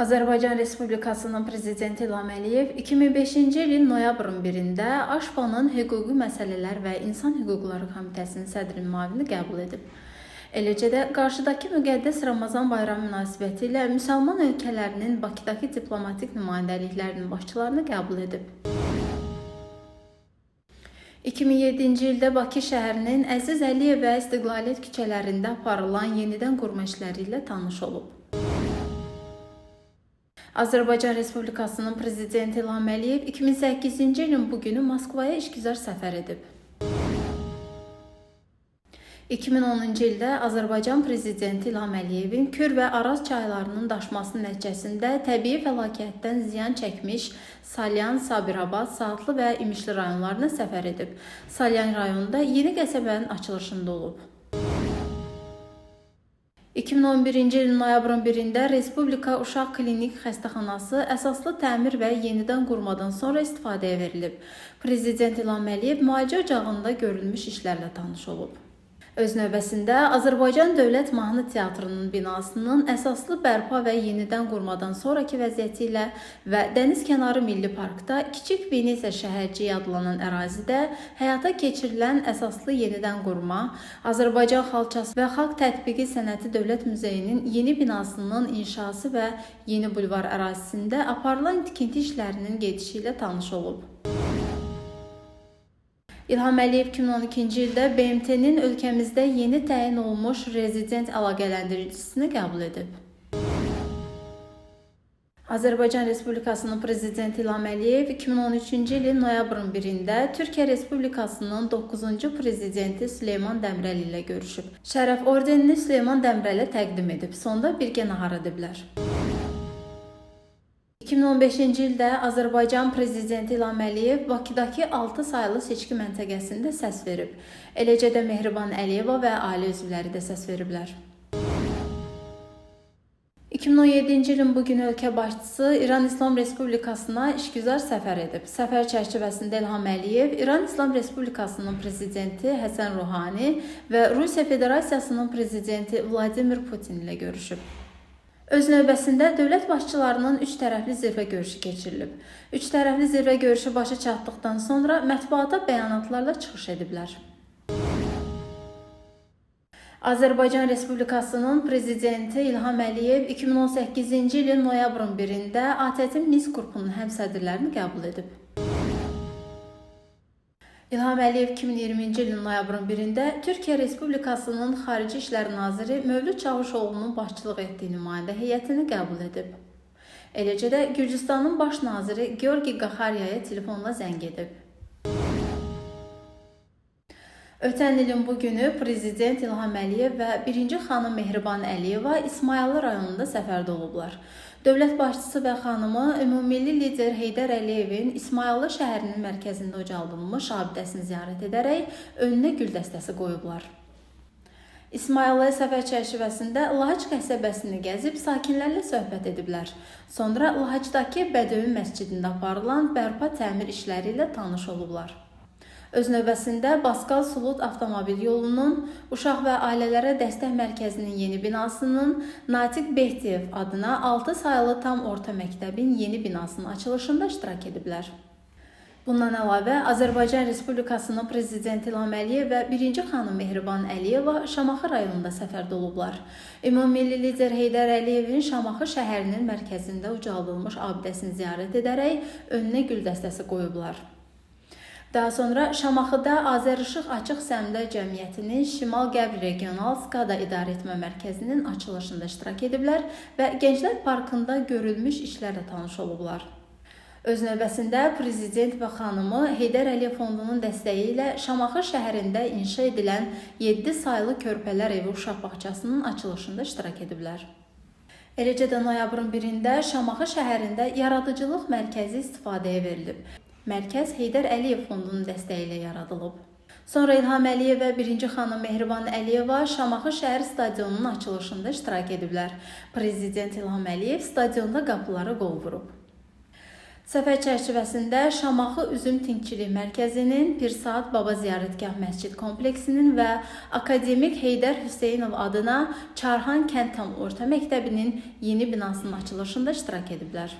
Azərbaycan Respublikasının prezidenti İlham Əliyev 2005-ci ilin noyabrın 1-də AŞPA-nın Hüquqi Məsələlər və İnsan Hüquqları Komitəsinin sədrinin müavini qəbul edib. Eləcə də qarşıdakı müqəddəs Ramazan bayramı münasibətilə müsəlman ölkələrinin Bakıdakı diplomatik nümayəndəliklərinin başçılarını qəbul edib. 2007-ci ildə Bakı şəhərinin Əziz Əliyev və İstiqlaliyyət küçələrində aparılan yenidən qurma işləri ilə tanış olub. Azərbaycan Respublikasının prezidenti İlham Əliyev 2008-ci ilin bu günü Moskvaya işgüzar səfər edib. 2010-cu ildə Azərbaycan prezidenti İlham Əliyevin Kür və Araz çaylarının daşması nəticəsində təbii fəlakətdən ziyan çəkmiş Salyan, Sabirabad, Saatlı və İmişli rayonlarına səfər edib. Salyan rayonunda yeni qəsəbənin açılışında olub. 2011-ci ilin noyabrın 1-də Respublika Uşaq Klinik Xəstəxanası əsaslı təmir və yenidən qurmadan sonra istifadəyə verilib. Prezident İlham Əliyev müalicə ocağında görülmüş işlərlə tanış olub. Öz növbəsində Azərbaycan Dövlət Mahnı Teatrının binasının əsaslı bərpa və yenidən qurmadan sonraki vəziyyəti ilə və Dəniz kənarı Milli Parkda Kiçik Venesiya şəhərciyi adlanan ərazidə həyata keçirilən əsaslı yenidən qurma, Azərbaycan xalçası və xalq tətbiqi sənəti Dövlət Muzeyinin yeni binasının inşası və yeni bulvar ərazisində aparılan tikinti işlərinin gedişi ilə tanış olub. İlham Əliyev 2012-ci ildə BMT-nin ölkəmizdə yeni təyin olmuş rezident əlaqələndiricisini qəbul edib. Azərbaycan Respublikasının prezidenti İlham Əliyev 2013-cü ilin noyabrın 1-də Türkiyə Respublikasının 9-cu prezidenti Süleyman Dəmirəli ilə görüşüb. Şərəf ordenini Süleyman Dəmirələ təqdim edib. Sonda birgə nahar ediblər. 2015-ci ildə Azərbaycan prezidenti İlham Əliyev Bakıdakı 6 saylı seçki məntəqəsində səs verib. Eləcə də Mehriban Əliyeva və ailə üzvləri də səs veriblər. 2017-ci ilin bu gün ölkə başçısı İran İslam Respublikasına işgüzar səfər edib. Səfər çərçivəsində İlham Əliyev İran İslam Respublikasının prezidenti Həsən Ruhani və Rusiya Federasiyasının prezidenti Vladimir Putin ilə görüşüb. Öz növbəsində dövlət başçılarının üç tərəfli zirvə görüşü keçirilib. Üç tərəfli zirvə görüşü başa çatdıqdan sonra mətbuata bəyanatlarla çıxış ediblər. Azərbaycan Respublikasının prezidenti İlham Əliyev 2018-ci ilin noyabrın 1-də ATƏT-in Minsk qrupunun həmsədrlərini qəbul edib. İlham Əliyev 2020-ci ilin noyabrın 1-də Türkiyə Respublikasının Xarici İşlər Naziri Mövlüd Çavuşoğlu'nun başçılıq etdiyi nümayəndə heyətini qəbul edib. Eləcə də Gürcüstanın baş naziri Georgi Qaxaryaya telefonla zəng edib. Ötən ilin bu günü prezident İlham Əliyev və birinci xanım Mehriban Əliyeva İsmayıllı rayonunda səfərdə olublar. Dövlət başçısı və xanımı ümummilli lider Heydər Əliyevin İsmayıllı şəhərinin mərkəzində ucaldılmış abidəsini ziyarət edərək önünə gül dəstəsi qoyublar. İsmayıllıya səfər çərçivəsində Lahaç qəsəbəsini gəzib sakinlərlə söhbət ediblər. Sonra Lahacdakı Bədövi məscidində aparılan bərpa təmir işləri ilə tanış olublar. Öz növbəsində Baskal Sulut avtomobil yolunun, Uşaq və Ailələrə Dəstək Mərkəzinin yeni binasının, Natiq Behtiyev adına 6 saylı tam orta məktəbin yeni binasının açılışında iştirak ediblər. Bundan əlavə Azərbaycan Respublikasının prezidenti İlham Əliyev və birinci xanım Mehriban Əliyeva Şamaxı rayonunda səfərdə olublar. Ümummilli lider Heydər Əliyevin Şamaxı şəhərinin mərkəzində ucaldılmış abidəsini ziyarət edərək önünə gül dəstəsi qoyublar. Daha sonra Şamaxıda Azərişıq Açıq Səmdə Cəmiyyətinin Şimal-Qərb Regional SKADA İdarəetmə Mərkəzinin açılışında iştirak ediblər və Gənclər Parkında görülmüş işlərlə tanış olublar. Öz növbəsində prezident və xanımı Heydər Əliyev Fondunun dəstəyi ilə Şamaxı şəhərində inşa edilən 7 saylı körpələr evi uşaq bağçasının açılışında iştirak ediblər. Eləcə də noyabrın 1-də Şamaxı şəhərində yaradıcılıq mərkəzi istifadəyə verilib. mərkəz Heydər Əliyev fondunun dəstəyi ilə yaradılıb. Sonra İlham Əliyev və 1-ci xanım Mehriban Əliyeva Şamaxı şəhər stadionunun açılışında iştirak ediblər. Prezident İlham Əliyev stadionda qapılara qol vurub. Səfər çərçivəsində Şamaxı Üzüm Tinkçilik Mərkəzinin, Pir Saat Baba Ziyarətgah Məscid kompleksinin və akademik Heydər Hüseynov adına Çarhan Kənd Tam Orta Məktəbinin yeni binasının açılışında iştirak ediblər.